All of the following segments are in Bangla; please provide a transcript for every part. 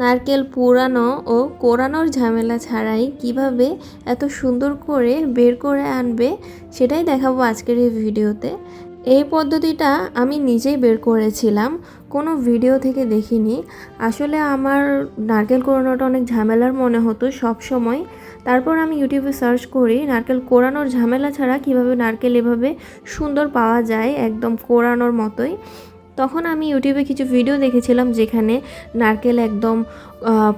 নারকেল পোড়ানো ও কোরানোর ঝামেলা ছাড়াই কীভাবে এত সুন্দর করে বের করে আনবে সেটাই দেখাবো আজকের এই ভিডিওতে। এই পদ্ধতিটা আমি নিজেই বের করেছিলাম, কোনো ভিডিও থেকে দেখিনি। আসলে আমার নারকেল কোরানোটা অনেক ঝামেলার মনে হতো সব সময় তারপর আমি ইউটিউবে সার্চ করি, নারকেল কোরানোর ঝামেলা ছাড়া কীভাবে নারকেল এভাবে সুন্দর পাওয়া যায়, একদম কোরানোর মতোই। তখন আমি ইউটিউবে কিছু ভিডিও দেখেছিলাম যেখানে নারকেল একদম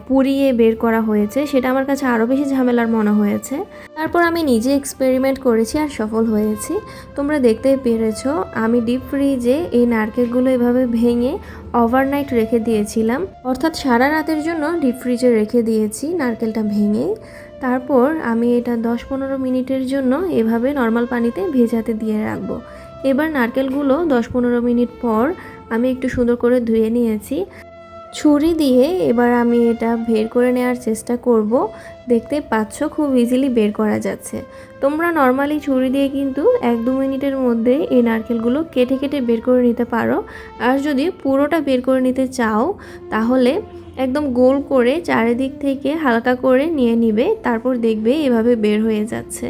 পুড়িয়ে বের করা হয়েছে। সেটা আমার কাছে আরও বেশি ঝামেলার মনে হয়েছে। তারপর আমি নিজে এক্সপেরিমেন্ট করেছি আর সফল হয়েছি। তোমরা দেখতেই পেরেছ, আমি ডিপ ফ্রিজে এই নারকেলগুলো এভাবে ভেঙে ওভারনাইট রেখে দিয়েছিলাম। অর্থাৎ সারা রাতের জন্য ডিপ ফ্রিজে রেখে দিয়েছি নারকেলটা ভেঙে। তারপর আমি এটা দশ পনেরো মিনিটের জন্য এভাবে নর্মাল পানিতে ভেজাতে দিয়ে রাখব। এবার নারকেলগুলো দশ পনেরো মিনিট পর আমি একটু সুন্দর করে ধুয়ে নিয়েছি। ছুরি দিয়ে এবার আমি এটা বের করে নেওয়ার চেষ্টা করব। দেখতে পাচ্ছ খুব ইজিলি বের করা যাচ্ছে। তোমরা নর্মালি ছুরি দিয়ে কিন্তু এক দু মিনিটের মধ্যে এই নারকেলগুলো কেটে কেটে বের করে নিতে পারো। আর যদি পুরোটা বের করে নিতে চাও, তাহলে একদম গোল করে চারিদিক থেকে হালকা করে নিয়ে নিবে, তারপর দেখবে এভাবে বের হয়ে যাচ্ছে।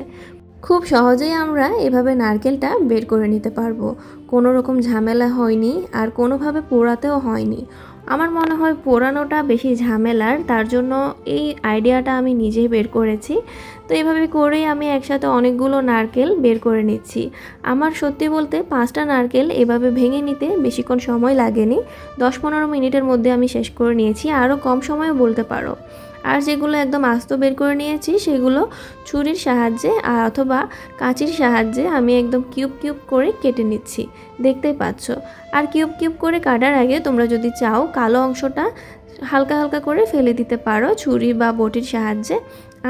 খুব সহজেই আমরা এভাবে নারকেলটা বের করে নিতে পারব। কোনো রকম ঝামেলা হয়নি আর কোনোভাবে পোড়াতেও হয়নি। আমার মনে হয় পোড়ানোটা বেশি ঝামেলার, তার জন্য এই আইডিয়াটা আমি নিজেই বের করেছি। তো এভাবে করেই আমি একসাথে অনেকগুলো নারকেল বের করে নিচ্ছি। আমার সত্যি বলতে পাঁচটা নারকেল এভাবে ভেঙে নিতে বেশিক্ষণ সময় লাগেনি। দশ পনেরো মিনিটের মধ্যে আমি শেষ করে নিয়েছি। আরও কম সময়ও বলতে পারো। আর যেগুলো একদম আস্ত বের করে নিয়েছি, সেগুলো ছুরির সাহায্যে আর অথবা কাঁচির সাহায্যে আমি একদম কিউব কিউব করে কেটে নিচ্ছি। দেখতেই পাচ্ছ। আর কিউব কিউব করে কাটার আগে তোমরা যদি চাও কালো অংশটা হালকা হালকা করে ফেলে দিতে পারো ছুরি বা বটির সাহায্যে।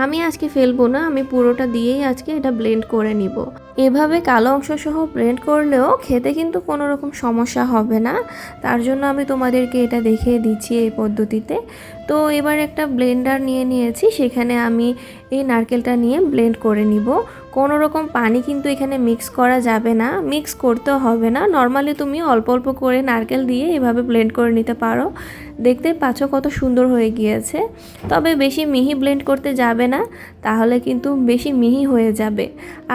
আমি আজকে ফেলব না, আমি পুরোটা দিয়েই আজকে এটা ব্লেন্ড করে নিব। এভাবে কালো অংশ সহ ব্লেন্ড করলেও খেতে কিন্তু কোনো রকম সমস্যা হবে না। তার জন্য আমি তোমাদেরকে এটা দেখিয়ে দিচ্ছি এই পদ্ধতিতে। তো এবার একটা ব্লেন্ডার নিয়ে নিয়েছি, সেখানে আমি এই নারকেলটা নিয়ে ব্লেন্ড করে নিব। কোনো রকম পানি কিন্তু এখানে মিক্স করা যাবে না মিক্স করতে হবে না। নর্মালি তুমি অল্প অল্প করে নারকেল দিয়ে এভাবে ব্লেন্ড করে নিতে পারো। দেখতে পাচ্ছ কত সুন্দর হয়ে গিয়েছে। তবে বেশি মিহি ব্লেন্ড করতে যাবে না, তাহলে কিন্তু বেশি মিহি হয়ে যাবে।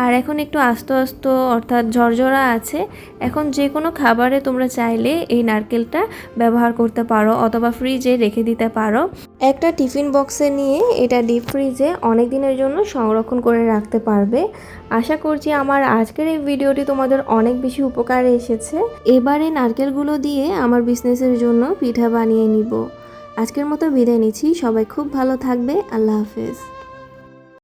আর এখন একটু আস্তে আস্তে অর্থাৎ ঝরঝরা আছে, এখন যে কোনো খাবারে তোমরা চাইলে এই নারকেলটা ব্যবহার করতে পারো অথবা ফ্রিজে রেখে দিতে পারো। একটা টিফিন বক্সে নিয়ে এটা ডিপ ফ্রিজে অনেক দিনের জন্য সংরক্ষণ করে রাখতে পারবে। আশা করছি আমার আজকের এই ভিডিওটি তোমাদের অনেক বেশি উপকারে এসেছে। এবারে নারকেলগুলো দিয়ে আমার বিজনেসের জন্য পিঠা বানিয়ে নিব। আজকের মতো বিদায় নিচ্ছি, সবাই খুব ভালো থাকবে, আল্লাহ হাফেজ।